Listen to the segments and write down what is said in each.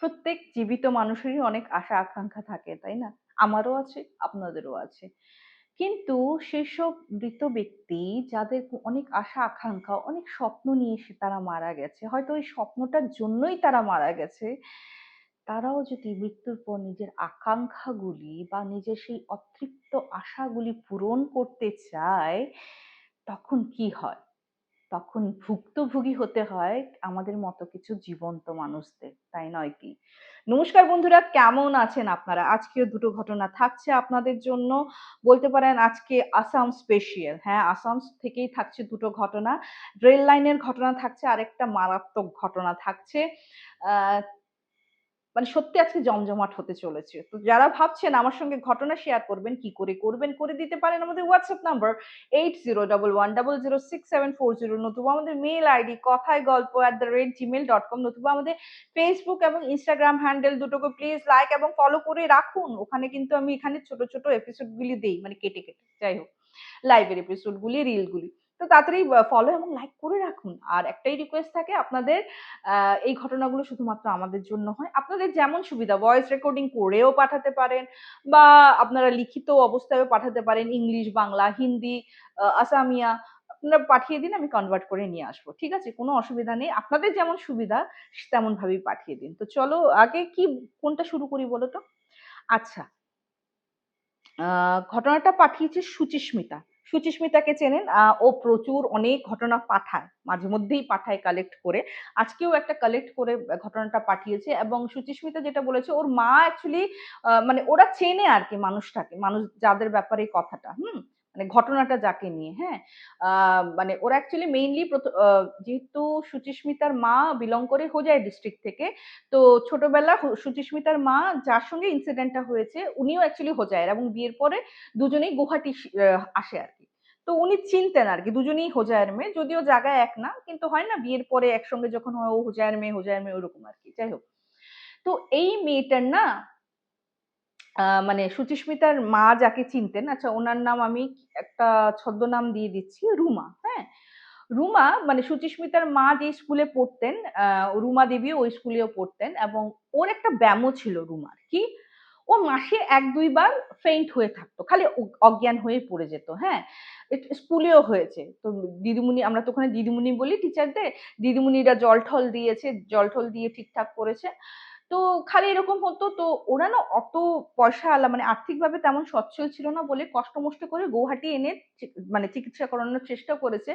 প্রত্যেক জীবিত মানুষেরই অনেক আশা, আকাঙ্ক্ষা থাকে, তাই না? আমারও আছে, আপনাদেরও আছে। কিন্তু সেসব মৃত ব্যক্তি যাদের অনেক আশা, আকাঙ্ক্ষা, অনেক স্বপ্ন নিয়ে এসে তারা মারা গেছে, হয়তো ওই স্বপ্নটার জন্যই তারা মারা গেছে, তারাও যদি মৃত্যুর পর নিজের আকাঙ্ক্ষাগুলি বা নিজের সেই অতৃপ্ত আশাগুলি পূরণ করতে চায়, তখন কি হয়? তখন ভুক্তভোগী হতে হয় আমাদের মতো কিছু জীবন্ত মানুষদের, তাই নয় কি? নমস্কার বন্ধুরা, কেমন আছেন আপনারা? আজকেও দুটো ঘটনা থাকছে আপনাদের জন্য। বলতে পারেন আজকে আসাম স্পেশিয়াল হ্যাঁ আসাম থেকেই থাকছে দুটো ঘটনা। রেল লাইনের ঘটনা থাকছে, আরেকটা মারাত্মক ঘটনা থাকছে। মানে সত্যি আজকে জমজমাট হতে চলেছে। তো যারা ভাবছেন আমার সঙ্গে ঘটনা শেয়ার করবেন, কি করে করবেন, করে দিতে পারেন আমাদের WhatsApp number eight zero double one double zero six seven four zero নতুবা আমাদের মেল আইডি কথায় গল্প at the rate Gmail dot com নতুবা আমাদের ফেসবুক এবং ইনস্টাগ্রাম হ্যান্ডেল দুটোকে প্লিজ লাইক এবং ফলো করে রাখুন। ওখানে কিন্তু আমি এখানে ছোট ছোট এপিসোডগুলি দিই মানে কেটে কেটে। যাই হোক লাইভের এপিসোডগুলি রিলগুলি তো তাড়াতাড়ি ফলো এবং লাইক করে রাখুন। আর একটাই রিকোয়েস্ট থাকে আপনাদের এই ঘটনাগুলো শুধুমাত্র আমাদের জন্য হয়। আপনাদের যেমন সুবিধা ভয়েস রেকর্ডিং করেও পাঠাতে পারেন বা আপনারা লিখিত অবস্থায়ও পাঠাতে পারেন, ইংলিশ, বাংলা, হিন্দি আসামিয়া, আপনারা পাঠিয়ে দিন, আমি কনভার্ট করে নিয়ে আসব, ঠিক আছে? কোনো অসুবিধা নেই। আপনাদের যেমন সুবিধা তেমন ভাবেই পাঠিয়ে দিন। তো চলো, আগে কি, কোনটা শুরু করি বলো তো? আচ্ছা ঘটনাটা পাঠিয়েছে সুচিস্মিতা। সুচিস্মিতাকে চেনেন ও প্রচুর অনেক ঘটনা পাঠায়, মাঝে মধ্যেই পাঠায় কালেক্ট করে। আজকেও একটা কালেক্ট করে ঘটনাটা পাঠিয়েছে এবং সুচিস্মিতা যেটা বলেছে, ওর মা অ্যাকচুয়ালি মানে ওরা চেনে আর কি মানুষটাকে, মানুষ যাদের ব্যাপারে কথাটা, হুম? মানে ঘটনাটা যাকে নিয়ে হ্যাঁ? মানে ওরা অ্যাকচুয়ালি মেইনলি যেহেতু সুচিস্মিতার মা বিলং করে হোজাই ডিস্ট্রিক্ট থেকে, তো ছোটবেলা সুচিস্মিতার মা যার সঙ্গে ইনসিডেন্টটা হয়েছে, উনিও অ্যাকচুয়ালি হোজায়ের এবং বিয়ের পরে দুজনেই গুহাটি আসে আর কি তো উনি চিনতেন আর কি দুজনেই হোজায়ের মেয়ে, যদিও জায়গায় এক না, কিন্তু হয় না, বিয়ের পরে একসঙ্গে যখন হয়, ও হোজায়ের মেয়ে হোজায়ের মেয়ে, ওরকম আর কি যাই হোক। তো এই মেয়েটার না মানে সুচিস্মিতার মা যাকে চিনতেন আচ্ছা ওনার নাম আমি একটা ছদ্মনাম দিয়ে দিচ্ছি, রুমা হ্যাঁ? রুমা মানে সুচিস্মিতার মা যে স্কুলে পড়তেন রুমা দেবী ওই স্কুলেও পড়তেন এবং ওর একটা ব্যামো ছিল রুমার, কি? ও মাসে এক দুইবার ফেইন্ট হয়ে থাকতো, খালি অজ্ঞান হয়ে পড়ে যেত হ্যাঁ? স্কুলেও হয়েছে, তো দিদিমণি, আমরা তো ওখানে দিদিমণি বলি টিচারদের দিদিমণিরা জল ঠল দিয়েছে, জল ঠল দিয়ে ঠিকঠাক করেছে তো খালি এরকম হতো, তো ওরা না অত পয়সা আলা মানে আর্থিকভাবে তেমন সচ্ছল ছিল না বলে কষ্ট মষ্ট করে গৌহাটি এনে মানে চিকিৎসা করানোর চেষ্টা করেছে।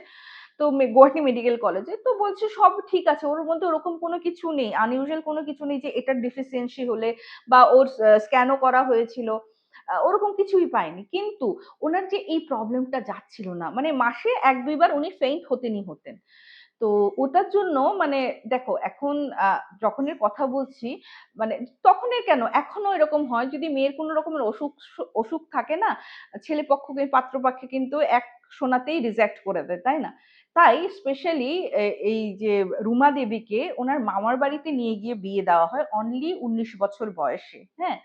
তো গুয়াহাটি মেডিকেল কলেজে। তো বলছে সব ঠিক আছে, ওর মধ্যে ওরকম কোনো কিছু নেই আনইউজুয়াল কোনো কিছু নেই যে এটার ডিফিসিয়েন্সি হলে বা ওর স্ক্যানও করা হয়েছিল ওরকম কিছুই পায়নি। কিন্তু ওনার যে এই প্রবলেমটা যাচ্ছিল না মানে মাসে এক দুইবার উনি ফেইন্ট হতেনই হতেন। তো ওটার জন্য মানে দেখো এখন যখনের কথা বলছি মানে তখনই কেন? এখনও এরকম হয় যদি মেয়ের কোনো রকমের অসুখ অসুখ থাকে না, ছেলে পক্ষকে পাত্রপক্ষে কিন্তু এক শোনাতেই রিজেক্ট করে দেয়, তাই না? তাই স্পেশালি এই যে রুমা দেবীকে ওনার মামার বাড়িতে নিয়ে গিয়ে বিয়ে দেওয়া হয় অনলি উনিশ বছর বয়সে হ্যাঁ?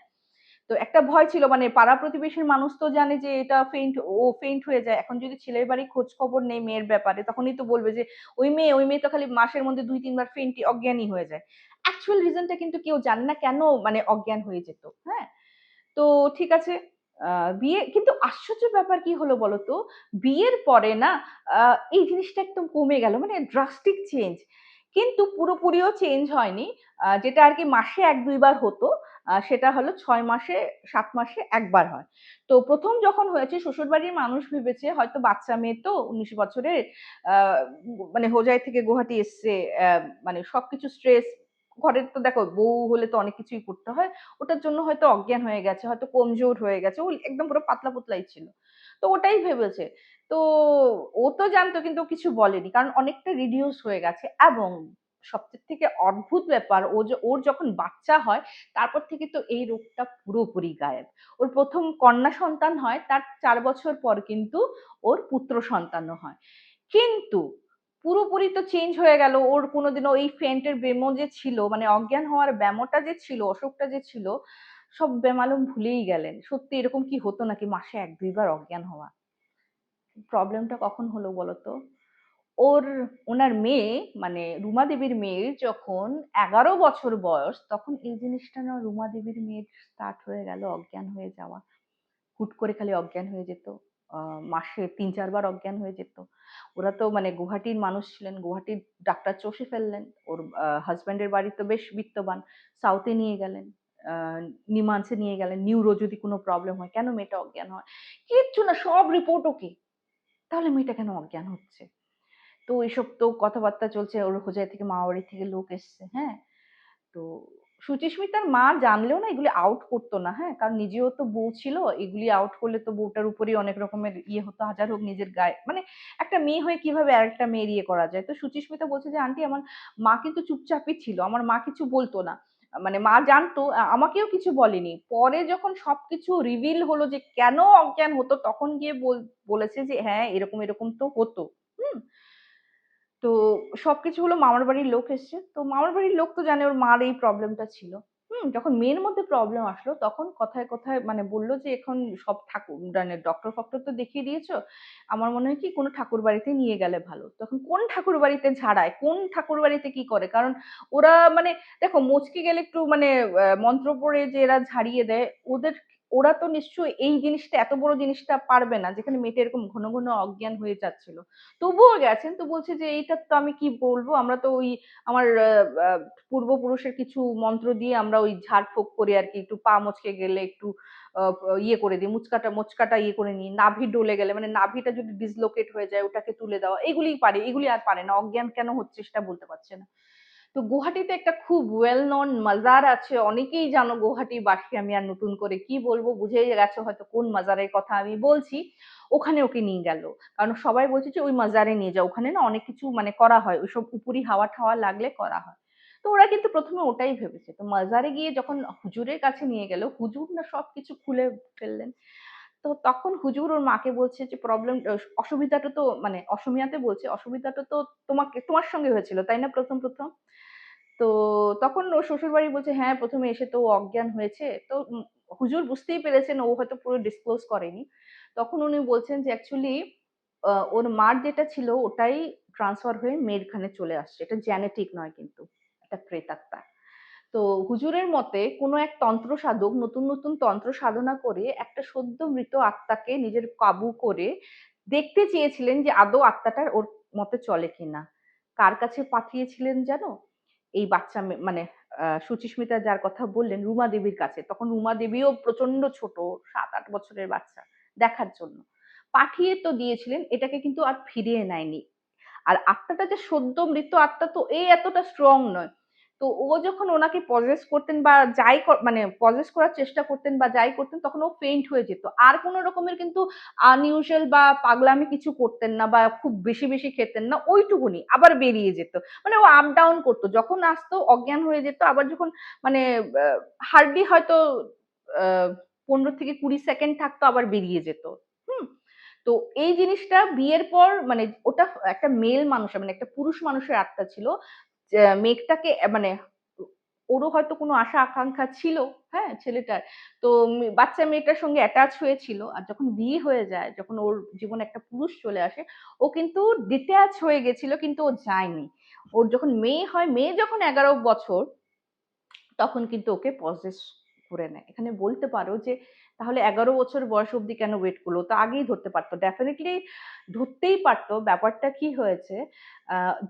তো একটা ভয় ছিল মানে পাড়া প্রতিবেশীর মানুষ তো জানে যে এটা ফেন্ট ও ফেন্ট হয়ে যায়। এখন যদি ছেলের বাড়ি খোঁজ খবর নেই মেয়ের ব্যাপারে, তখনই তো বলবে যে ওই মেয়ে ওই মেয়ে তো খালি মাসের মধ্যে দুই, তিনবার ফেন্টি অজ্ঞানী হয়ে যায়। অ্যাকচুয়াল রিজনটা কিন্তু কেউ জানে না কেন মানে অজ্ঞান হয়ে যেত হ্যাঁ? তো ঠিক আছে বিয়ে, কিন্তু আশ্চর্য ব্যাপার কি হলো বলতো? বিয়ের পরে না এই জিনিসটা একদম কমে গেল মানে ড্রাস্টিক চেঞ্জ কিন্তু পুরোপুরিও চেঞ্জ হয়নি যেটা আর কি মাসে এক, দুইবার হতো। সেটা হলো ছয় মাসে, সাত মাসে একবার হয়। তো প্রথম যখন হয়েছে, শ্বশুরবাড়ির মানুষ ভেবেছে, হয়তো বাচ্চা মেয়ে তো উনিশ বছরের মানে হোজাই থেকে গুয়াহাটি এসছে মানে সবকিছু স্ট্রেস ঘরের তো দেখো বউ হলে তো অনেক কিছুই করতে হয়, ওটার জন্য হয়তো অজ্ঞান হয়ে গেছে, হয়তো কমজোর হয়ে গেছে ও একদম পুরো পাতলা পাতলাই ছিল। তো ওটাই ভেবেছে। তো ও তো জানতো কিন্তু কিছু বলেনি, কারণ অনেকটা রিডিউস হয়ে গেছে এবং সবচেয়ে থেকে অদ্ভুত ব্যাপার, ও যে, ওর যখন বাচ্চা হয়, তারপর থেকে তো এই রোগটা পুরোপুরি গায়েব। ওর প্রথম কন্যা সন্তান হয়, তার চার বছর পর কিন্তু ওর পুত্র সন্তানও হয়। কিন্তু পুরোপুরি তো চেঞ্জ হয়ে গেল, ওর কোনোদিনও এই ফেন্টের বেমো যে ছিল মানে অজ্ঞান হওয়ার ব্যামোটা যে ছিল, অসুখটা যে ছিল, সব বেমালুম ভুলেই গেলেন। সত্যি এরকম কি হতো নাকি মাসে এক দুইবার অজ্ঞান হওয়া? প্রবলেমটা কখন হলো বলতো? ওর, ওনার মেয়ে মানে রুমা দেবীর মেয়ের যখন এগারো বছর বয়স, তখন এই জিনিসটা না রুমা দেবীর মেয়ের স্টার্ট হয়ে গেল, অজ্ঞান হয়ে যাওয়া। হুট করে খালি অজ্ঞান হয়ে যেত। মাসে তিন চারবার অজ্ঞান হয়ে যেত। ওরা তো মানে গুয়াহাটির মানুষ ছিলেন, গুয়াহাটির ডাক্তার চষে ফেললেন। ওর হাজব্যান্ডের বাড়ি তো বেশ বিত্তবান। সাউথে নিয়ে গেলেন নিমান্সে নিয়ে গেলেন। নিউরো যদি কোনো প্রবলেম হয়, কেন মেয়েটা অজ্ঞান হয়? কিচ্ছু না, সব রিপোর্ট ওকে। তাহলে মেয়েটা কেন অজ্ঞান হচ্ছে? তো এইসব তো কথাবার্তা চলছে, ওর হোজাই থেকে মামাবাড়ি থেকে লোক এসছে হ্যাঁ? তো সুচিস্মিতার মা জানলেও না এগুলি আউট করতো না হ্যাঁ? কারণ নিজেও তো বউ ছিল, এগুলি আউট করলে তো বউটার উপরেই অনেক রকমের ইয়ে হতো, হাজার হোক নিজের গায়ে। মানে একটা মেয়ে হয়ে কীভাবে আরেকটা মেয়ের ইয়ে করা যায়? তো সুচিস্মিতা বলছে যে, আন্টি, আমার মা কিন্তু চুপচাপই ছিল, আমার মা কিছু বলতো না। মানে মা জানতো আমাকেও কিছু বলেনি। পরে যখন সবকিছু রিভিল হলো যে কেন অজ্ঞান হতো, তখন গিয়ে বল- বলেছে যে হ্যাঁ এরকম এরকম তো হতো। হুম? তো সবকিছু হলো মামার বাড়ির লোক এসছে। তো মামার বাড়ির লোক তো জানে ওর মার এই প্রবলেমটা ছিল। হুম, যখন মেয়ের মধ্যে প্রবলেম আসলো, তখন কথায় কথায় মানে বলল যে, এখন সব ঠাকুর মানে ডক্টর ফক্টর তো দেখিয়ে দিয়েছ। আমার মনে হয় কি কোনো ঠাকুর বাড়িতে নিয়ে গেলে ভালো। তখন কোন ঠাকুর বাড়িতে ঝাড়ায় কোন ঠাকুর বাড়িতে কি করে? কারণ ওরা মানে দেখো, মুচকি গেলে একটু মানে মন্ত্র পড়ে যে এরা ঝাড়িয়ে দেয়, ওদের ওরা তো নিশ্চয়ই এই জিনিসটা, এত বড় জিনিসটা পারবে না, যেখানে মেয়েটা এরকম ঘন ঘন অজ্ঞান হয়ে যাচ্ছিল। তবুও গেছেন, তো বলছে যে, এইটা তো আমি কি বলব? আমরা তো ওই আমার পূর্বপুরুষের কিছু মন্ত্র দিয়ে আমরা ওই ঝাড়ফুঁক করে আর কি, একটু পা মচকে গেলে একটু ইয়ে করে দিই, মুচকাটা মুচকাটা ইয়ে করে নিই, নাভি ডলে গেলে মানে নাভিটা যদি ডিসলোকেট হয়ে যায়, ওটাকে তুলে দেওয়া, এগুলিই পারে, এগুলি আর পারে না, অজ্ঞান কেন হচ্ছে সেটা বলতে পারছে না। তো গুয়াহাটিতে একটা খুব ওয়েল নন মাজার আছে, অনেকেই জানো গুহাটি গুয়াহাটিবাসী আমি আর নতুন করে কি বলব বুঝে গেছো হয়তো কোন মাজারের কথা আমি বলছি। ওখানে ওকে নিয়ে গেল। কারণ সবাই বলছে যে, ওই মাজারে নিয়ে যাও। ওখানে না অনেক কিছু মানে করা হয়, ওইসব উপরি হাওয়া ঠাওয়া লাগলে করা হয়। তো ওরা কিন্তু প্রথমে ওটাই ভেবেছে। তো মাজারে গিয়ে যখন হুজুরের কাছে নিয়ে গেল, হুজুর না সবকিছু খুলে ফেললেন। তো তখন হুজুর ওর মাকে বলছে যে প্রবলেম অসুবিধাটা তো মানে অসমিয়াতে বলছে, অসুবিধাটা তো তোমাকে, তোমার সঙ্গে হয়েছিল, তাই না প্রথম প্রথম? তো তখন ও শ্বশুর বাড়ি বলছে হ্যাঁ প্রথমে এসে তো অজ্ঞান হয়েছে। তো হুজুর বুঝতেই পেরেছেন, ও হয়তো পুরো ডিসক্লোজ করেনি। তখন উনি বলছেন যে অ্যাকচুয়ালি ওর মার যেটা ছিল, ওটাই ট্রান্সফার হয়ে মেয়ের খানে চলে আসছে। এটা জেনেটিক নয় কিন্তু, এটা প্রেতাত্মা তো হুজুরের মতে কোনো এক তন্ত্র সাধক নতুন নতুন তন্ত্র সাধনা করে একটা সদ্য মৃত আত্মাকে নিজের কাবু করে দেখতে চেয়েছিলেন যে আদৌ আত্মাটার ওর মতে চলে কিনা। কার কাছে পাঠিয়েছিলেন জানো এই বাচ্চা মানে সুচিস্মিতা যার কথা বললেন রুমা দেবীর কাছে, তখন রুমা দেবীও প্রচণ্ড ছোট সাত আট বছরের বাচ্চা দেখার জন্য। পাঠিয়ে তো দিয়েছিলেন, এটাকে কিন্তু আর ফিরিয়ে নেয়নি। আর আত্মাটা যে সদ্য মৃত আত্মা তো এই এতটা স্ট্রং নয়। তো ও যখন ওনাকে পজেস করতেন বা যাই মানে পজেস করার চেষ্টা করতেন বা যাই করতেন, তখন ও ফেইন্ট হয়ে যেত। আর কোনো রকমের কিন্তু আনইউজুয়াল বা পাগলামি কিছু করতেন না বা খুব বেশি বেশি খেতেন না, ওইটুকুনি আবার বেরিয়ে যেত। মানে ও আপ ডাউন করতো। যখন আসতো, অজ্ঞান হয়ে যেত। আবার যখন মানে হার্ডলি হয়তো পনেরো থেকে কুড়ি সেকেন্ড থাকতো, আবার বেরিয়ে যেত। হুম? তো এই জিনিসটা বিয়ের পর মানে ওটা একটা মেল মানুষ মানে একটা পুরুষ মানুষের আত্মা ছিল। মেঘটাকে মানে ওরও হয়তো কোনো আশা, আকাঙ্ক্ষা ছিল হ্যাঁ ছেলেটার। তো বাচ্চা মেয়েটার সঙ্গে অ্যাটাচ হয়েছিল আর যখন বিয়ে হয়ে যায়, যখন ওর জীবনে একটা পুরুষ চলে আসে, ও কিন্তু ডিট্যাচ হয়ে গেছিল, কিন্তু ও যায়নি। ওর যখন মেয়ে হয়, মেয়ে যখন এগারো বছর, তখন কিন্তু ওকে পজেস করে নেয়। এখানে বলতে পারো যে, তাহলে এগারো বছর বয়স অবধি কেন ওয়েট করল? তো আগেই ধরতে পারতো। ডেফিনেটলি ধরতেই পারতো। ব্যাপারটা কি হয়েছে?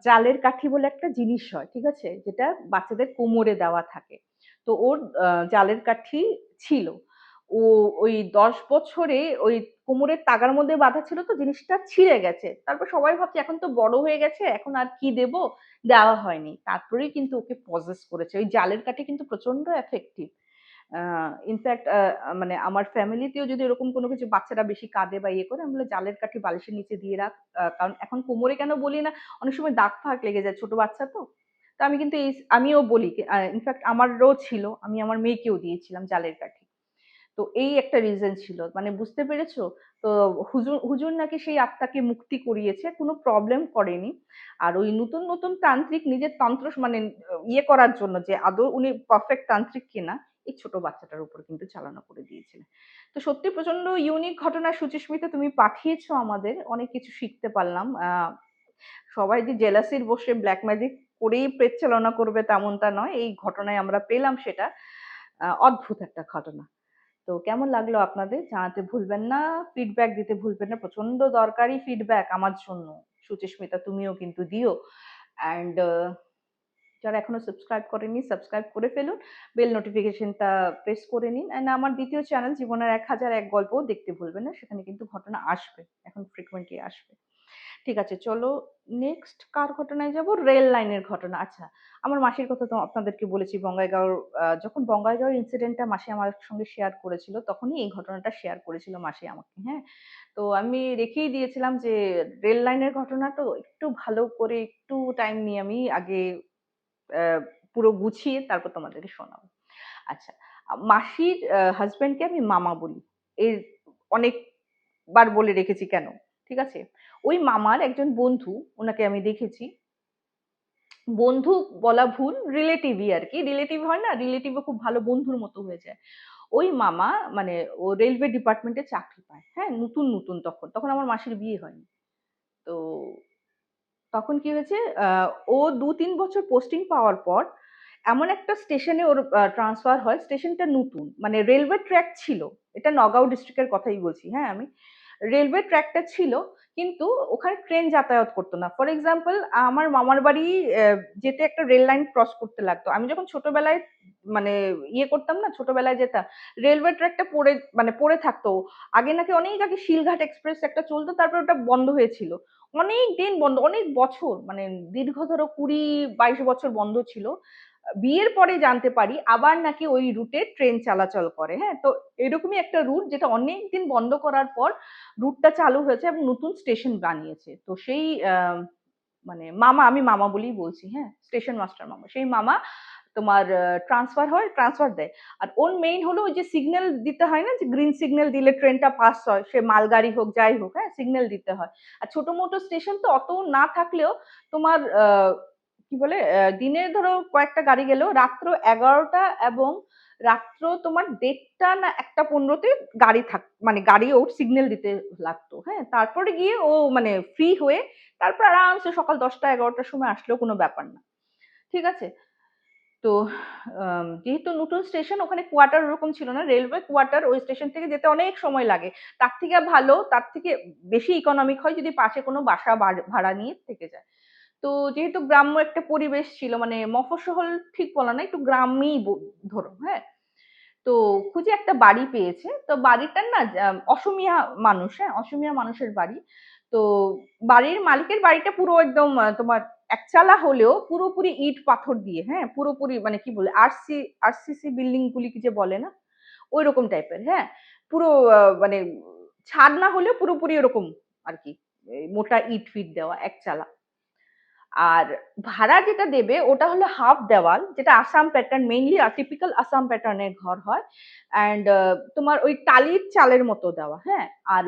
জালের কাঠি বলে একটা জিনিস হয়, ঠিক আছে? যেটা বাচ্চাদের কোমরে দেওয়া থাকে। তো ওর জালের কাঠি ছিল। ও ওই দশ বছরে ওই কোমরের তাগার মধ্যে বাঁধা ছিল তো, জিনিসটা ছিঁড়ে গেছে। তারপর সবাই ভাবছে, এখন তো বড় হয়ে গেছে, এখন আর কি দেব? দেওয়া হয়নি। তারপরেই কিন্তু ওকে পজেস করেছে। ওই জালের কাঠি কিন্তু প্রচণ্ড এফেক্টিভ ইনফ্যাক্ট মানে আমার ফ্যামিলিতেও যদি এরকম কোনো কিছু বাচ্চারা বেশি কাঁদে বা ইয়ে করে আমি জালের কাঠি বালিশের নিচে দিয়ে রাখ কারণ এখন কোমরে কেন বলি না, অনেক সময় দাগ ফাগ লেগে যায় ছোট বাচ্চা তো। তো আমি কিন্তু এই, আমিও বলি ইনফ্যাক্ট আমারও ছিল, আমি আমার মেয়েকেও দিয়েছিলাম জালের কাঠি। তো এই একটা রিজন ছিল মানে বুঝতে পেরেছ? তো হুজুর হুজুর নাকি সেই আত্মাকে মুক্তি করিয়েছে, কোনো প্রবলেম করেনি। আর ওই নতুন নতুন তান্ত্রিক নিজের তন্ত্র মানে ইয়ে করার জন্য যে আদৌ উনি পারফেক্ট তান্ত্রিক কিনা এই ছোট বাচ্চাটার উপর কিন্তু চালনা করে দিয়েছিলেন। তো সত্যি প্রচণ্ড ইউনিক ঘটনা সুচিস্মিতা তুমি পাঠিয়েছো আমাদের, অনেক কিছু শিখতে পারলাম। সবাই যে জেলাসির বসে ব্ল্যাক ম্যাজিক করেই প্রেত চালনা করবে তেমনটা নয়, এই ঘটনায় আমরা পেলাম সেটা অদ্ভুত একটা ঘটনা। তো কেমন লাগল আপনাদের? জানাতে ভুলবেন না ফিডব্যাক দিতে ভুলবেন না, প্রচণ্ড দরকারি ফিডব্যাক আমার জন্য। সুচিস্মিতা তুমিও কিন্তু দিও। অ্যান্ড যারা এখনও সাবস্ক্রাইব করেনি সাবস্ক্রাইব করে ফেলুন বেল নোটিফিকেশনটা প্রেস করে নিন অ্যান্ড আমার দ্বিতীয় চ্যানেল জীবনের এক হাজার এক গল্পও দেখতে ভুলবেন না সেখানে কিন্তু ঘটনা আসবে এখন ফ্রিকুয়েন্টলি আসবে। ঠিক আছে চলো নেক্সট কার ঘটনায় যাব? রেল লাইনের ঘটনা। আচ্ছা আমার মাসির কথা তো আপনাদেরকে বলেছি বঙ্গাইগাঁওর আহ, যখন বঙ্গাইগাঁওর ইনসিডেন্টটা মাসি আমার সঙ্গে শেয়ার করেছিল তখনই এই ঘটনাটা শেয়ার করেছিল মাসি আমাকে হ্যাঁ? তো আমি রেখেই দিয়েছিলাম যে রেল লাইনের ঘটনা তো একটু ভালো করে একটু টাইম নিয়ে আমি আগে পুরো গুছিয়ে তারপর তোমাদেরকে শোনাবো। আচ্ছা মাসির হাজবেন্ডকে আমি মামা বলি। এর অনেকবার বলে রেখেছি কেন, ঠিক আছে? ওই মামার একজন বন্ধু, ওনাকে আমি দেখেছি। বন্ধু বলা ভুল রিলেটিভই আর কি। রিলেটিভ হয় না রিলেটিভও খুব ভালো বন্ধুর মতো হয়ে যায়। ওই মামা মানে ও রেলওয়ে ডিপার্টমেন্টে চাকরি পায়। হ্যাঁ নতুন নতুন তখন। তখন আমার মাসির বিয়ে হয়নি। তো তখন কি হয়েছে ও দু তিন বছর পোস্টিং পাওয়ার পর এমন একটা স্টেশনে ওর ট্রান্সফার হয়। স্টেশনটা নতুন মানে রেলওয়ে ট্র্যাক ছিল। এটা নগাঁও ডিস্ট্রিক্টের কথাই বলছি হ্যাঁ আমি। রেলওয়ে ট্র্যাকটা ছিল, কিন্তু ওখানে ট্রেন যাতায়াত করতো না। ফর এক্সাম্পল আমার মামার বাড়ি যেতে একটা রেল লাইন ক্রস করতে লাগতো। আমি যখন ছোটবেলায় মানে ইয়ে করতাম না, ছোটবেলায় যেতাম রেলওয়ে ট্র্যাকটা পড়ে মানে পড়ে থাকতো। আগে নাকি অনেক আগে শিলঘাট এক্সপ্রেস একটা চলতো, তারপর ওটা বন্ধ হয়েছিল। অনেক দিন বন্ধ, অনেক বছর মানে দীর্ঘ ধরো কুড়ি বাইশ বছর বন্ধ ছিল। বিয়ের পরে জানতে পারি আবার নাকি ওই রুটে ট্রেন চলাচল করে হ্যাঁ? তো এরকমই একটা রুট যেটা অনেক দিন বন্ধ করার পর রুটটা চালু হয়েছে এবং নতুন স্টেশন বানিয়েছে। তো সেই মানে মামা, আমি মামা বলেই বলছি হ্যাঁ? স্টেশন মাস্টার মামা, সেই মামা তোমার ট্রান্সফার হয় ট্রান্সফার দেয়। আর ওর মেইন হলো ওই যে সিগন্যাল দিতে হয় না যে গ্রিন সিগন্যাল দিলে ট্রেনটা পাস হয়, সে মালগাড়ি হোক, যাই হোক হ্যাঁ সিগন্যাল দিতে হয়। আর ছোট মোটো স্টেশন তো অত না থাকলেও তোমার কি বলে দিনের ধরো কয়েকটা গাড়ি গেলেও রাত্র এগারোটা এবং রাত্র তোমার দেড়টা না একটা পনেরোতে গাড়ি থাক মানে গাড়ি ওর সিগন্যাল দিতে লাগতো হ্যাঁ। তারপরে গিয়ে ও মানে ফ্রি হয়ে তারপর আরামসে সকাল দশটা এগারোটার সময় আসলেও কোনো ব্যাপার না। ঠিক আছে? তো যেহেতু নতুন স্টেশন, ওখানে কোয়ার্টার ওরকম ছিল না। রেলওয়ে কোয়ার্টার ওই স্টেশন থেকে যেতে অনেক সময় লাগে। তার থেকে ভালো, তার থেকে বেশি ইকোনমিক হয় যদি পাশে কোনো বাসা ভাড়া নিয়ে থেকে যায়। তো যেহেতু গ্রাম্য একটা পরিবেশ ছিল মানে মফস্বল ঠিক বলা না একটু গ্রামই ধরো হ্যাঁ? তো খুঁজে একটা বাড়ি পেয়েছে। তো বাড়িটার না অসমিয়া মানুষ হ্যাঁ? অসমিয়া মানুষের বাড়ি। তো বাড়ির মালিকের বাড়িটা পুরো একদম তোমার একচালা হলেও পুরোপুরি ইট পাথর দিয়ে হ্যাঁ পুরোপুরি মানে কি বলে আরসি আরসিসি বিল্ডিং গুলি কি যে বলে না ওই রকম টাইপের হ্যাঁ পুরো মানে ছাদ না হলেও পুরোপুরি ওরকম আর কি মোটা ইট ফিট দেওয়া একচালা আর ভাড়া যেটা দেবে, ওটা হলো হাফ দেওয়াল, যেটা Assam pattern mainly typical Assam প্যাটার্নের ঘর হয়। অ্যান্ড তোমার ওই টালির চালের মতো দেওয়া হ্যাঁ? আর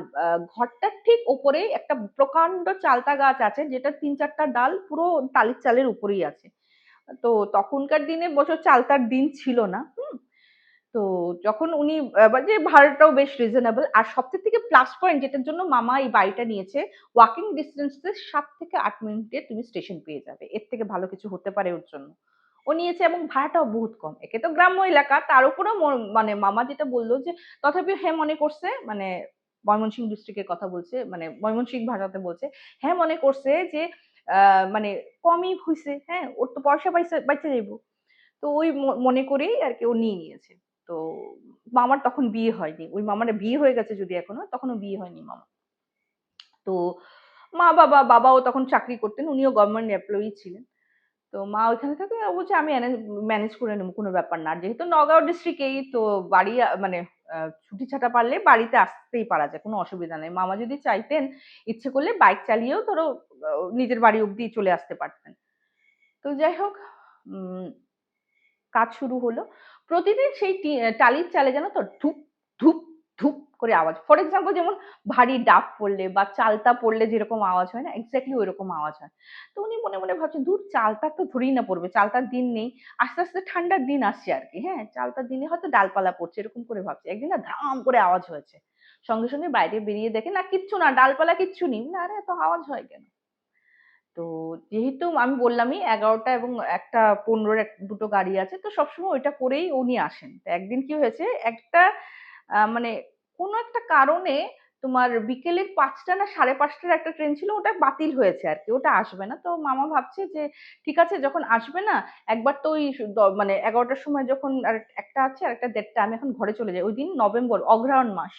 ঘরটার ঠিক ওপরে একটা প্রকাণ্ড চালতা গাছ আছে, যেটা তিন চারটা ডাল পুরো টালির চালের উপরেই আছে। তো তখনকার দিনে বছর চালতার দিন ছিল না, হুম? তো যখন উনি যে ভাড়াটাও বেশ রিজনেবল আর সবথেকে থেকে প্লাস পয়েন্ট যেটার জন্য মামা এই বাড়িটা নিয়েছে ওয়াকিং ডিস্টেন্সে সাত থেকে আট মিনিটে তুমি স্টেশন পেয়ে যাবে। এর থেকে ভালো কিছু হতে পারে ওর জন্য। ও নিয়েছে এবং ভাড়াটাও বহুত কম। একে তো গ্রাম্য এলাকা, তার উপরেও মানে মামা যেটা বলল যে, তথাপিও হ্যাঁ মনে করছে মানে ময়মনসিংহ ডিস্ট্রিক্টের কথা বলছে মানে ময়মনসিংহ ভাষাতে বলছে হ্যাঁ মনে করছে যে মানে কমই হয়েছে হ্যাঁ ওর তো পয়সা পাইছে বাঁচে যাইবো। তো ওই মনে করেই আর কি ও নিয়ে নিয়েছে। তো মামার তখন বিয়ে হয়নি। ওই মামার বিয়ে হয়ে গেছে যদি এখনও, তখনও বিয়ে হয়নি মামা। তো মা বাবা, বাবাও তখন চাকরি করতেন, উনিও গভর্নমেন্ট এমপ্লয়ি ছিলেন। তো মা ওইখানে থাকে বলছে, আমি ম্যানেজ করে নেব, কোনো ব্যাপার না। যেহেতু নগাঁও ডিস্ট্রিক্টেই তো বাড়ি মানে ছুটি ছাটা পারলে বাড়িতে আসতেই পারা যায়, কোনো অসুবিধা নেই। মামা যদি চাইতেন, ইচ্ছে করলে বাইক চালিয়েও ধরো নিজের বাড়ি অব্দি চলে আসতে পারতেন। তো যাই হোক কাজ শুরু হলো। প্রতিদিন সেই টালির চালে যেন তো ধুপ ধুপ ধুপ করে আওয়াজ। ফর এক্সাম্পল যেমন ভারী ডাব পড়লে বা চালতা পড়লে যেরকম আওয়াজ হয় না এক্স্যাক্টলি ওইরকম আওয়াজ হয়। তো উনি মনে মনে ভাবছেন দূর চালতা তো ধরেই না পড়বে, চালতার দিন নেই। আস্তে আস্তে ঠান্ডার দিন আসছে আর কি হ্যাঁ চালতার দিনে হয়তো ডালপালা পড়ছে, এরকম করে ভাবছে। একদিন না ধাম করে আওয়াজ হয়েছে। সঙ্গে সঙ্গে বাইরে বেরিয়ে দেখে, না, কিচ্ছু না, ডালপালা কিচ্ছু নেই। না আরে, এত আওয়াজ হয় কেন? যেহেতু আমি বললামই ১১টা এবং একটা ১৫ এক, দুটো গাড়ি আছে। তো সবসময় ওইটা করেই উনি আসেন। তো একদিন কি হয়েছে, একটা মানে কোনো একটা কারণে তোমার বিকেলের পাঁচটা না ৫:৩০ একটা ট্রেন ছিল, ওটা বাতিল হয়েছে আর কি, ওটা আসবে না। তো মামা ভাবছে যে, ঠিক আছে, যখন আসবে না, একবার তো ওই মানে ১১টার সময় যখন আর একটা আছে আর একটা দেড়টা, আমি এখন ঘরে চলে যাই। ওই দিন নভেম্বর অগ্রহায়ণ মাস।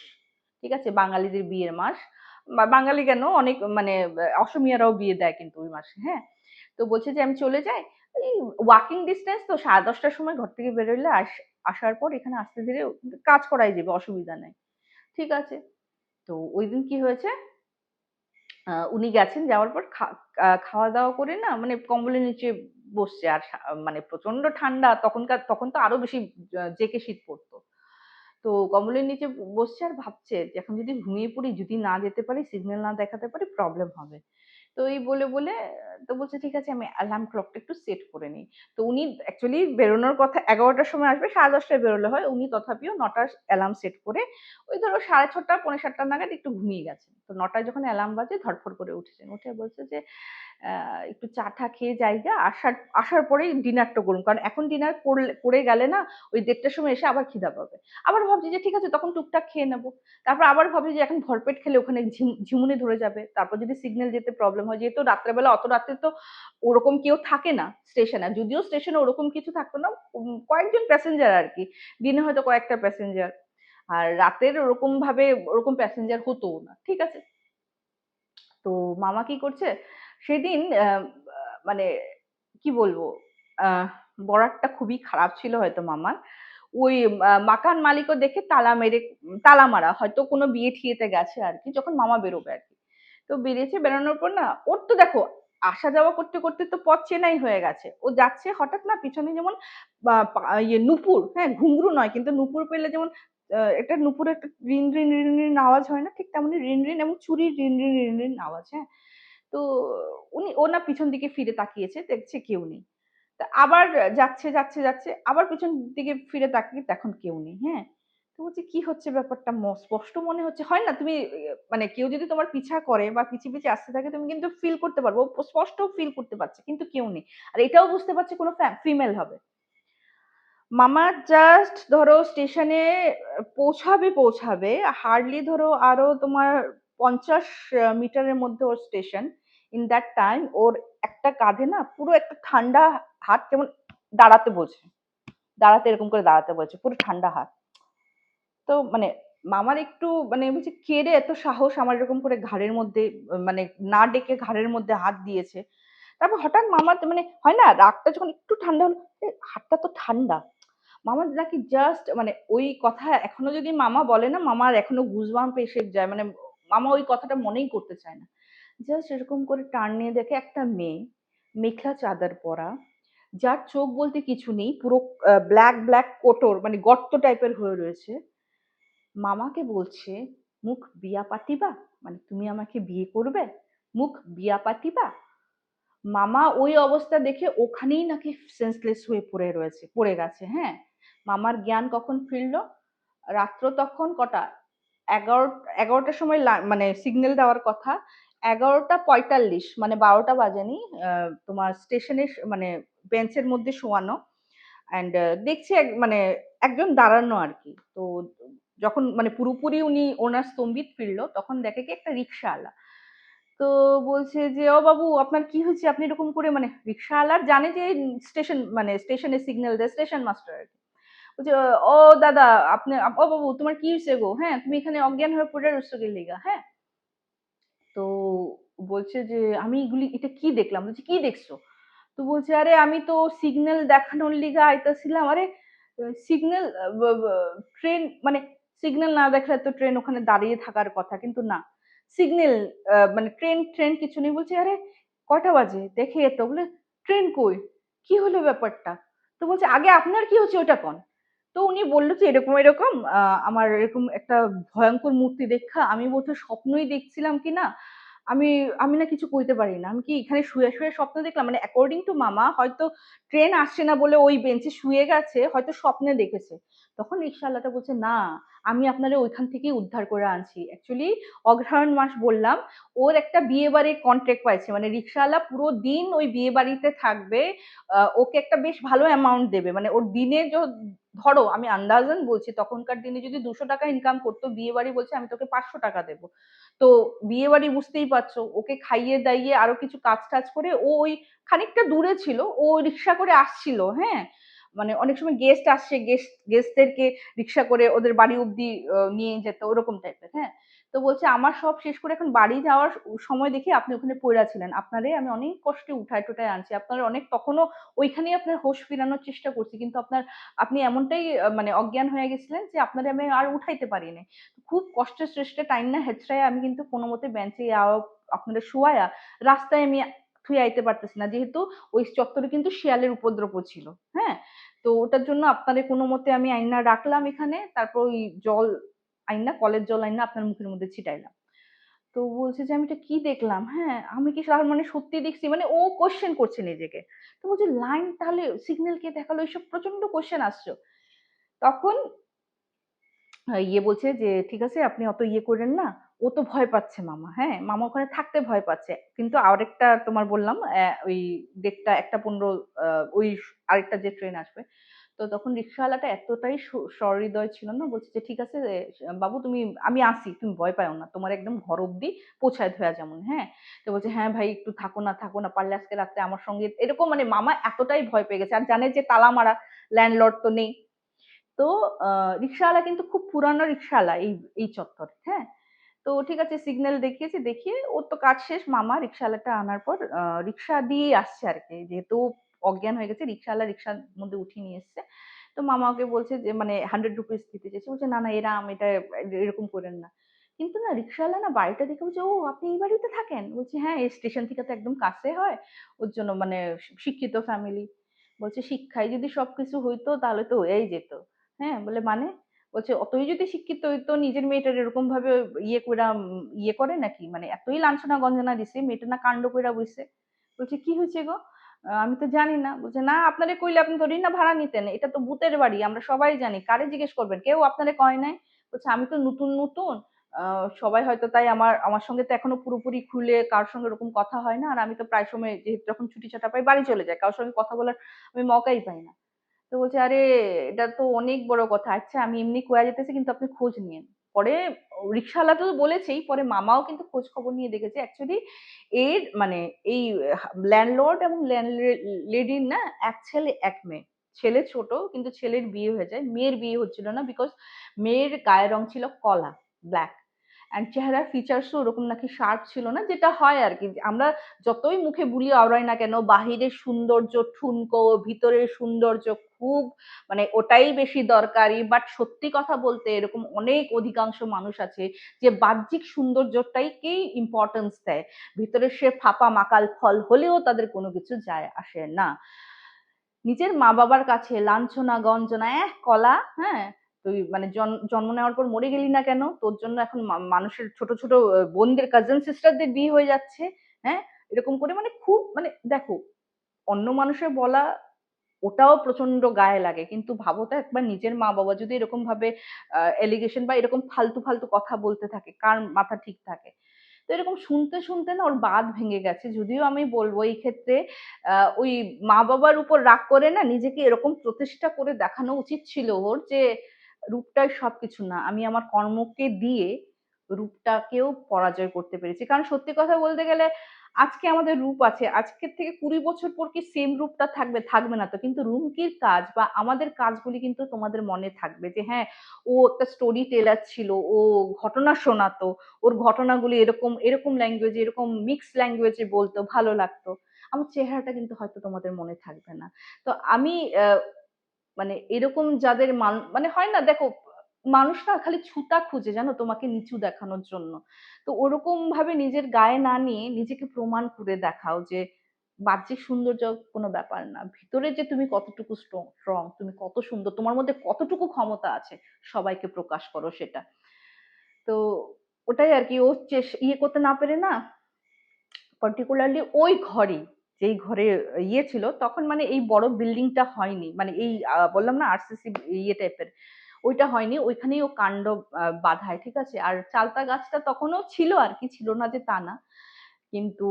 ঠিক আছে? বাঙালিদের বিয়ের মাস। বাঙালি কেন অনেক মানে অসমিয়ারাও বিয়ে দেয় কিন্তু ওই মাসে, হ্যাঁ? তো বলছে যে আমি চলে যাই। ওয়াকিং ডিসট্যান্স তো সাড়ে দশটার সময় ঘর থেকে বেরোলে আস আসার পর এখানে আস্তে ধীরে কাজ করাই যাবে অসুবিধা নাই। ঠিক আছে। তো ওই দিন কি হয়েছে? উনি গেছেন যাওয়ার পর খা খাওয়া-দাওয়া করে না মানে কম্বলের নিচে বসছে। আর মানে প্রচণ্ড ঠান্ডা তখনকার তখন তো আরও বেশি জেঁকে শীত পড়তো। তো কমলের নিচে বসছে আর ভাবছে এখন যদি ঘুমিয়ে পড়ি, যদি না যেতে পারি, সিগন্যাল না দেখাতে পারি প্রবলেম হবে। তো এই বলে, বলে তো বলছে ঠিক আছে আমি অ্যালার্ম ক্লকটা একটু সেট করে নিই। তো উনি অ্যাকচুয়ালি বেরোনোর কথা এগারোটার সময় আসবে, সাড়ে দশটায় বেরোলে হয়। উনি তথাপিও ৯ টার অ্যালার্ম সেট করে ওই ধরো ৬:৩০ পৌনে ৭টা নাগাদ একটু ঘুমিয়ে গেছেন। তো নটায় যখন অ্যালার্ম বাজে ধড়ফড় করে উঠেছেন। উঠে বলছে যে একটু চা-টা খেয়ে যাইগা। আসার আসার পরেই ডিনারটা করুন। কারণ এখন ডিনার করলে করে গেলে না ওই দেড়টার সময় এসে আবার খিদা পাবে। আবার ভাবছি যে ঠিক আছে তখন টুকটাক খেয়ে নেব তারপর আবার ভাবছি যে এখন ভরপেট খেলে ওখানে ঝিম ঝিমুনি ধরে যাবে। তারপর যদি সিগন্যাল যেতে প্রবলেম হয় যেহেতু রাত্রেবেলা অত রাত্রে তো ওরকম কেউ থাকে না স্টেশনে। যদিও স্টেশনে ওরকম কিছু থাকতো না। কয়েকজন প্যাসেঞ্জার আর কি দিনে হয়তো কয়েকটা প্যাসেঞ্জার। আর রাতের ওরকম ভাবে ওরকম প্যাসেঞ্জার হতো না। ঠিক আছে? তো মামা কি করছে? সেদিন মানে কি বলব? আ বরাতটা খুবই খারাপ ছিল হয়তো মামার। ওই মাকান মালিকও দেখে তালা মেরে, তালা মারা। হয়তো কোনো বিয়ে-ঠিয়েতে গেছে আর কি, যখন মামা বেরোবে আরকি। তো বেরিয়েছে, বেরোনোর পর না ওর তো দেখো আসা যাওয়া করতে, করতে তো পথ চেনাই হয়ে গেছে। ও যাচ্ছে হঠাৎ না পিছনে যেমন ইয়ে নুপুর, হ্যাঁ? ঘুঙরু নয় কিন্তু নুপুর পেলে যেমন একটা নুপুরের একটা রিন, রিন, রিন, রিন আওয়াজ হয় না? ঠিক তেমনি রিন, রিন এবং চুরির রিন, রিন, রিন, রিন আওয়াজ, হ্যাঁ? তো উনি ও না পিছন দিকে ফিরে তাকিয়েছে, দেখছে কেউ নেই। তা আবার যাচ্ছে, যাচ্ছে, যাচ্ছে। আবার পিছন দিকে ফিরে তাকিয়ে এখন কেউ নেই, হ্যাঁ? বলছে কি হচ্ছে ব্যাপারটা স্পষ্ট মনে হচ্ছে। হয় না তুমি মানে কেউ যদি তোমার পিছা করে বা পিছে, পিছে আসতে থাকে তুমি কিন্তু ফিল করতে পারব স্পষ্ট ফিল করতে পারছে। কিন্তু কেউ নেই। আর এটাও বুঝতে পারছে কোনো ফিমেল হবে। মামা জাস্ট ধরো স্টেশনে পৌঁছাবে, পৌঁছাবে হার্ডলি ধরো আরও তোমার ৫০ মিটারের মধ্যে ওর স্টেশন। ইন দ্যাট টাইম ওর একটা কাঁধে না পুরো একটা ঠান্ডা হাত যেমন দাঁড়াতে বলছে। দাঁড়াতে এরকম করে দাঁড়াতে বলছে। পুরো ঠান্ডা হাত। তো মানে মামার একটু মানে বলছি কে রে এত সাহস আমার এরকম করে ঘাড়ের মধ্যে মানে না ডেকে ঘাড়ের মধ্যে হাত দিয়েছে। তারপর হঠাৎ মামার মানে হয় না রাগটা যখন একটু ঠান্ডা হলো, হাতটা তো ঠান্ডা। মামার নাকি জাস্ট মানে ওই কথা এখনও যদি মামা বলে না মামার এখনও গুজবাম্প এসে যায়। মানে মামা ওই কথাটা মনেই করতে চায় না। জাস্ট এরকম করে টার্ন নিয়ে দেখে একটা মেয়ে, মেখলা চাদর পরা, যার চোখ বলতে কিছু নেই। পুরো ব্ল্যাক ব্ল্যাক কোটর মানে গর্ত টাইপের হয়ে রয়েছে। মামাকে বলছে, "মুখ বিয়া পাতিবা? মানে তুমি আমাকে বিয়ে করবে? মুখ বিয়া পাতিবা?" মামা ওই অবস্থা দেখে ওখানেই নাকি সেন্সলেস হয়ে পড়ে রয়েছে পড়ে গেছে, হ্যাঁ? মামার জ্ঞান কখন ফিরল? রাত্র তখন কটা? ১১ ১১টার সময় মানে সিগন্যাল দেওয়ার কথা। ১১টা ৪৫ মানে ১২টা বাজেনি। তোমার স্টেশনে মানে বেঞ্চের মধ্যে শোয়ানো। অ্যান্ড দেখছি মানে একজন দাঁড়ানো আর কি তো যখন মানে পুরোপুরি উনি ওনার স্তম্ভিত ফিরল তখন দেখে কি একটা রিক্সাওয়ালা তো বলছে যে, "ও বাবু আপনার কি হয়েছে? আপনি এরকম করে" মানে রিক্শাওয়ালার জানে যে স্টেশন মানে স্টেশনে সিগন্যাল দেয় স্টেশন মাস্টার আরকি। বলছে, "ও দাদা আপনি ও বাবু তোমার কি হয়েছে গো? হ্যাঁ? তুমি এখানে অজ্ঞান হয়ে পড়ে রইছো কি লিগা? হ্যাঁ?" তো বলছে যে, "আমি এগুলি এটা কি দেখলাম?" বলছি, "কি দেখছ?" তো বলছে, "আরে আমি তো সিগন্যাল দেখানোর লিগা আইতাছিলাম।" আরে সিগন্যাল ট্রেন মানে সিগন্যাল না দেখলে তো ট্রেন ওখানে দাঁড়িয়ে থাকার কথা। কিন্তু না। সিগন্যাল মানে ট্রেন ট্রেন কিছু নেই। বলছে "আরে কটা বাজে? দেখে এত বলে, "ট্রেন কই? কি হলো ব্যাপারটা?" তো বলছে, "আগে আপনার কি হচ্ছে ওটা কন।" তো উনি বলল যে, "এরকম, এরকম আমার এরকম একটা ভয়ঙ্কর মূর্তি দেখা আমি বোধহয় স্বপ্নই দেখছিলাম কিনা আমি আমি না কিছু কইতে পারি না। আমি কি এখানে শুয়ে, শুয়ে স্বপ্ন দেখলাম? মানে অ্যাকর্ডিং টু মামা হয়তো ট্রেন আসছে না বলে ওই বেঞ্চে শুয়ে গেছে, হয়তো স্বপ্নে দেখেছে। তখন রিক্শাওয়ালাটা বলছে, "না, আমি আপনারে ওইখান থেকেই উদ্ধার করে আনছি।" অ্যাকচুয়ালি অগ্রহায়ণ মাস বললাম, ওর একটা বিয়েবাড়ির কন্ট্রাক্ট পাইছে। মানে রিক্সাওয়ালা পুরো দিন ওই বিয়েবাড়িতে থাকবে। ওকে একটা বেশ ভালো অ্যামাউন্ট দেবে। মানে ওর দিনে ধরো আমি আন্দাজন বলছি তখনকার দিনে যদি ৳২০০ ইনকাম করতো, বিয়ে বাড়ি বলছে আমি তোকে পাঁচশো টাকা দেবো তো বিয়ে বাড়ি বুঝতেই পারছ, ওকে খাইয়ে-দাইয়ে আরও কিছু কাজ-টাজ করে ও ওই খানিকটা দূরে ছিল। ও রিক্সা করে আসছিল, হ্যাঁ? মানে অনেক সময় গেস্ট আসছে, গেস্ট গেস্টদেরকে রিক্সা করে ওদের বাড়ি অব্দি নিয়ে যেত ওরকম টাইপের, হ্যাঁ? তো বলছে আমার সব শেষ করে এখন বাড়ি যাওয়ার সময় দেখি আপনি ওখানে পইড়া ছিলেন। আপনারে আমি অনেক কষ্টে উঠায়-টুঠায় আনছি। আপনার অনেক তখনও ওইখানেই আপনার হোশ ফিরানোর চেষ্টা করছি। কিন্তু আপনার আপনি এমনটাই মানে অজ্ঞান হয়ে গেছিলেন যে আপনারে আমি আর উঠাইতে পারি নাই। খুব কষ্টে সৃষ্টে না হেঁচড়াইয়া আমি কিন্তু কোনো মতে বেঞ্চে আও আপনারে শুয়াইয়া রাস্তায় আমি থুয়ে আইতে পারতেছি না। যেহেতু ওই চত্বরে কিন্তু শিয়ালের উপদ্রবও ছিল, হ্যাঁ? তো ওটার জন্য আপনাদের কোনো মতে আমি আইনা রাখলাম এখানে। তারপর ওই জল আইনা কলের জল আইনা আপনার মুখের মধ্যে ছিটাইলাম। তো বলছে যে, "আমি এটা কি দেখলাম?" হ্যাঁ? আমি কি তার মানে সত্যি দেখছি? মানে ও কোয়েশ্চেন করছে নিজেকে। তো বলছে, "লাইন তাহলে সিগন্যাল কে দেখাল?" এসব প্রচণ্ড কোয়েশ্চেন আসছো তখন ইয়ে বলছে যে, "ঠিক আছে আপনি অত ইয়ে করেন না। ও তো ভয় পাচ্ছে মামা, হ্যাঁ? মামা ওখানে থাকতে ভয় পাচ্ছে।" কিন্তু আরেকটা তোমার বললাম ওই ১:৩০ ১:১৫ আ ওই আরেকটা যে ট্রেন আসবে। তো তখন রিক্সাওয়ালাটা এতটাই সহৃদয় ছিল না, বলছে যে, "ঠিক আছে বাবু তুমি আমি আসি তুমি ভয় পাইও না। তোমার একদম ঘর অব্দি পৌঁছায় থইয়া যেমন হ্যাঁ?" তো বলছে, "হ্যাঁ ভাই একটু থাকো না, থাকো না। পারলে আজকে রাত্রে আমার সঙ্গে" এরকম মানে মামা এতটাই ভয় পেয়ে গেছে। আর জানে যে তালা মারা, ল্যান্ডলর্ড তো নেই। তো রিক্সাওয়ালা কিন্তু খুব পুরানো রিক্সাওয়ালা এই এই চত্বরে, হ্যাঁ? তো ঠিক আছে সিগন্যাল দেখিয়েছি দেখিয়ে ওর তো কাজ শেষ। মামা রিক্সাওয়ালাটা আনার পর রিক্সা দিয়েই আসছে আর কি যেহেতু অজ্ঞান হয়ে গেছে, রিক্শাওয়ালা রিক্সার মধ্যে উঠিয়ে নিয়ে এসছে। তো মামা ওকে বলছে যে মানে ৳100 দিতে চাইছে। বলছে, "না, না এরাম এটা এরকম করেন না।" কিন্তু না রিক্সাওয়ালা না বাড়িটা দেখে বলছে, "ও আপনি এই বাড়িতে থাকেন?" বলছে "হ্যাঁ, এই স্টেশন থেকে তো একদম কাছে হয়। ওর জন্য মানে শিক্ষিত ফ্যামিলি।" বলছে, "শিক্ষায় যদি সবকিছু হইতো তাহলে তো হয়েই যেত।" হ্যাঁ? বলে, "মানে?" বলছে, "অতই যদি শিক্ষিত হইতো নিজের মেয়েটার এরকম ভাবে ইয়ে করে ইয়ে করে নাকি? মানে এতই লাঞ্ছনা গঞ্জনা দিছে, মেয়েটা না কাণ্ড কইরা বইছে।" বলছে, "কি হয়েছে গো?" আমি তো জানি না। বলছে, "না আপনারে কইলে আপনি থোড়ি না ভাড়া নিতেন। এটা তো ভূতের বাড়ি। আমরা সবাই জানি। কারে জিজ্ঞেস করবেন? কেউ আপনারে কয় নাই?" বলছে, "আমি তো নতুন, নতুন। সবাই হয়তো তাই আমার আমার সঙ্গে তো এখনও পুরোপুরি খুলে কারও সঙ্গে ওরকম কথা হয় না। আর আমি তো প্রায় সময় যেহেতু যখন ছুটি-ছাটা পাই বাড়ি চলে যাই। কারোর সঙ্গে কথা বলার আমি মকাই পাই না।" তো বলছে, "আরে এটা তো অনেক বড় কথা। আচ্ছা আমি এমনি কইয়া যেতেছি কিন্তু আপনি খোঁজ নিয়েন।" পরে রিক্সাওয়ালা তো বলেছেই, পরে মামাও কিন্তু খোঁজ খবর নিয়ে দেখেছে। অ্যাকচুয়ালি এর মানে এই ল্যান্ডলর্ড এবং লেডির না এক ছেলে এক মেয়ে। ছেলে ছোট কিন্তু ছেলের বিয়ে হয়ে যায়। মেয়ের বিয়ে হচ্ছিল না বিকজ মেয়ের গায়ের রং ছিল কলা, ব্লাক। অ্যান্ড চেহারার ফিচারসও ওরকম নাকি শার্প ছিল না। যেটা হয় আর কি আমরা যতই মুখে বুলি আওড়াই না কেন, বাহিরের সৌন্দর্য ঠুনকো, ভিতরের সৌন্দর্য খুব মানে ওটাই বেশি দরকারি। বাট সত্যি কথা বলতে এরকম অনেক অধিকাংশ মানুষ আছে যে বাহ্যিক সৌন্দর্যটাইকেই ইম্পোর্টেন্স দেয়। ভিতরে সে ফাঁপা মাকাল ফল হলেও তাদের কোনো কিছু যায় আসে না। নিজের মা-বাবার কাছে লাঞ্ছনা, গঞ্জনা, এক কলা, হ্যাঁ? তুই মানে জন্ম নেওয়ার পর মরে গেলি না কেন? তোর জন্য এখন মা মানুষের ছোট, ছোট বোনদের কাজিন সিস্টারদের বিয়ে হয়ে যাচ্ছে।" হ্যাঁ? এরকম করে মানে খুব মানে দেখো, অন্য মানুষের বলা ওটাও প্রচণ্ড গায়ে লাগে। কিন্তু ভাবো তো একবার নিজের মা-বাবা যদি এরকমভাবে আ অ্যালিগেশন বা এরকম ফালতু, ফালতু কথা বলতে থাকে, কার মাথা ঠিক থাকে? তো এরকম শুনতে, শুনতে না ওর বাদ ভেঙে গেছে। যদিও আমি বলব এই ক্ষেত্রে ওই মা-বাবার উপর রাগ করে না নিজেকে এরকম প্রতিষ্ঠা করে দেখানো উচিত ছিল ওর যে রূপটাই সবকিছু না। আমি আমার কর্মকে দিয়ে রূপটাকেও পরাজয় করতে পেরেছি। কারণ সত্যি কথা বলতে গেলে আজকে আমাদের রূপ আছে। আজকের থেকে ২০ বছর পর কি সেম রূপটা থাকবে? থাকবে না তো। কিন্তু রুমকির কাজ বা আমাদের কাজগুলি কিন্তু তোমাদের মনে থাকবে যে হ্যাঁ, ও একটা স্টোরি টেলার ছিল। ও ঘটনা শোনাতো। ওর ঘটনাগুলি এরকম, এরকম ল্যাঙ্গুয়েজে এরকম মিক্সড ল্যাঙ্গুয়েজে বলতো, ভালো লাগতো। আমার চেহারাটা কিন্তু হয়তো তোমাদের মনে থাকবে না। তো আমি মানে এরকম যাদের মান মানে হয় না দেখো, মানুষ না খালি ছুতা খুঁজে জানো তোমাকে নিচু দেখানোর জন্য। তো ওরকমভাবে নিজের গায়ে না নিয়ে নিজেকে প্রমাণ করে দেখাও যে বাহ্যিক সৌন্দর্য কোনো ব্যাপার না। ভিতরে যে তুমি কতটুকু স্ট্র তুমি কত সুন্দর, তোমার মধ্যে কতটুকু ক্ষমতা আছে সবাইকে প্রকাশ করো সেটা। তো ওটাই আর কি ও ইয়ে করতে না পেরে না পার্টিকুলারলি ওই ঘরেই যেই ঘরে ইয়ে ছিল, তখন মানে এই বড় বিল্ডিংটা হয়নি। মানে এই বললাম না আরসিসি ইয়ে টাইপের, ওইটা হয়নি। ওইখানেই ও কাণ্ড বাঁধায়, ঠিক আছে? আর চালতা গাছটা তখনও ছিল আর কি, ছিল না যে তা না। কিন্তু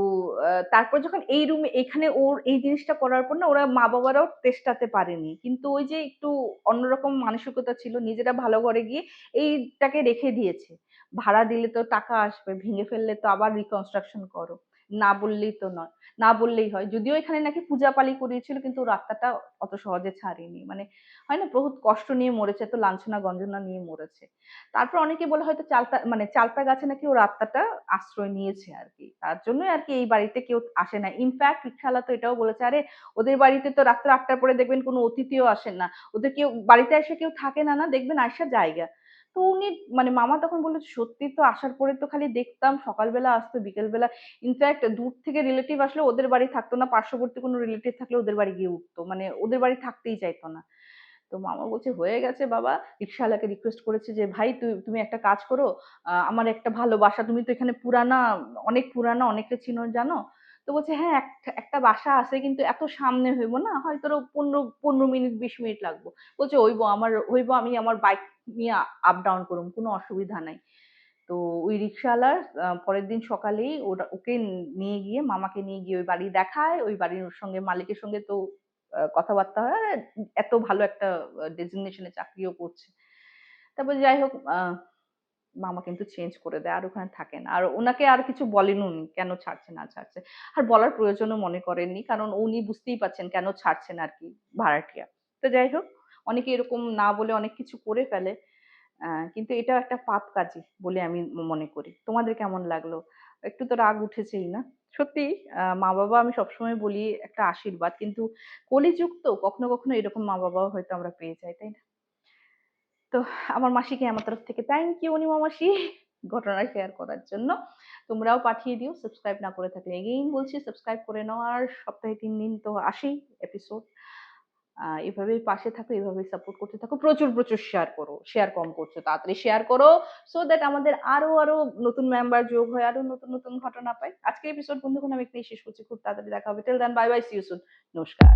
তারপর যখন এই রুমে, এখানে ওর এই জিনিসটা করার পর না, ওরা মা বাবারাও তেষ্টাতে পারেনি। কিন্তু ওই যে একটু অন্যরকম মানসিকতা ছিল, নিজেরা ভালো ঘরে গিয়ে এইটাকে রেখে দিয়েছে। ভাড়া দিলে তো টাকা আসবে, ভেঙে ফেললে তো আবার রিকনস্ট্রাকশন করো। না বললেই তো নয়। না বললেই হয়। যদিও এখানে নাকি পূজা পালি করিয়েছিল, কিন্তু রাস্তাটা অত সহজে ছাড়েনি। মানে হয় না, বহুত কষ্ট নিয়ে মরেছে তো লাঞ্ছনা গঞ্জনা নিয়ে মরেছে। তারপর অনেকে বলে হয়তো চালতা মানে চালতা গাছে নাকি ও রাস্তাটা আশ্রয় নিয়েছে আর কি তার জন্যই আর কি এই বাড়িতে কেউ আসে না। ইনফ্যাক্ট রিক্সাওয়ালা তো এটাও বলেছে, আরে, ওদের বাড়িতে তো রাত্রে আটটার পরে দেখবেন কোনো অতিথিও আসেন না। ওদের কেউ, বাড়িতে এসে কেউ থাকে না না, দেখবেন আসা জায়গা। তো উনি মানে মামা তখন বলল, সত্যি তো আসার পরে তো খালি দেখতাম, সকালবেলা আসতো, বিকেলবেলা ইনফ্যাক্ট দূর থেকে রিলেটিভ আসলে ওদের বাড়ি থাকতো না, পার্শ্ববর্তী কোনো রিলেটিভ থাকলে ওদের বাড়ি গিয়ে উঠতো মানে ওদের বাড়ি থাকতেই চাইতো না। তো মামা বলছে, হয়ে গেছে বাবা, রিক্সাওয়ালাকে রিকোয়েস্ট করেছে যে, ভাই তুই তুমি একটা কাজ করো আমার একটা ভালো বাসা, তুমি তো এখানে পুরানা, অনেক পুরানা, অনেকটা চিনো, জানো? তো বলছে হ্যাঁ একটা বাসা আছে কিন্তু এত সামনে হইব না, হয়তো পনেরো পনেরো মিনিট, বিশ মিনিট লাগবো। বলছে হইব আমার হইব আমি আমার বাইক নিয়ে আপ ডাউন করুম, কোনো অসুবিধা নাই। তো ওই রিক্সাওয়ালার পরের দিন সকালেই ওরা ওকে নিয়ে গিয়ে, মামাকে নিয়ে গিয়ে ওই বাড়ি দেখায়, ওই বাড়ির সঙ্গে, মালিকের সঙ্গে তো কথাবার্তা হয় এত ভালো একটা ডেজিগনেশনে চাকরিও করছে। তারপর যাই হোক মামা কিন্তু চেঞ্জ করে দেয়, আর ওখানে থাকে না। আর ওনাকে আর কিছু বলেন উনি কেন ছাড়ছে, না ছাড়ছে। আর বলার প্রয়োজনও মনে করেননি, কারণ উনি বুঝতেই পাচ্ছেন কেন ছাড়ছেন আর কি ভাড়াটিয়া। তো যাই হোক, অনেকে এরকম না বলে অনেক কিছু করে ফেলে কিন্তু এটাও একটা পাপ কাজই বলে আমি মনে করি। তোমাদের কেমন লাগল? একটু তো রাগ উঠেছেই না? সত্যি মা বাবা আমি সবসময় বলি একটা আশীর্বাদ, কিন্তু কলিযুগ তো, কখনো কখনো এরকম মা বাবাও হয়তো আমরা পেয়ে যাই, তাই না? তো আমার মাসিকে আমার তরফ থেকে থ্যাংক ইউ অনিমা মাসি ঘটনা শেয়ার করার জন্য। তোমরাও পাঠিয়ে দিও সাবস্ক্রাইব না করে থাকলে এগেইন বলছি সাবস্ক্রাইব করে নাও। আর সপ্তাহে তিন দিন তো আসেই এপিসোড এভাবেই পাশে থাকো, এভাবেই সাপোর্ট করতে থাকো। প্রচুর প্রচুর শেয়ার করো শেয়ার কম করছ, তাড়াতাড়ি শেয়ার করো। সো দ্যাট আমাদের আরও আরও নতুন মেম্বার যোগ হয়, আরও নতুন নতুন ঘটনা পাই আজকে এপিসোড বন্ধুগণ আমি এখানেই শেষ করছি। খুব তাড়াতাড়ি দেখা হবে। Till then bye bye see you soon নমস্কার।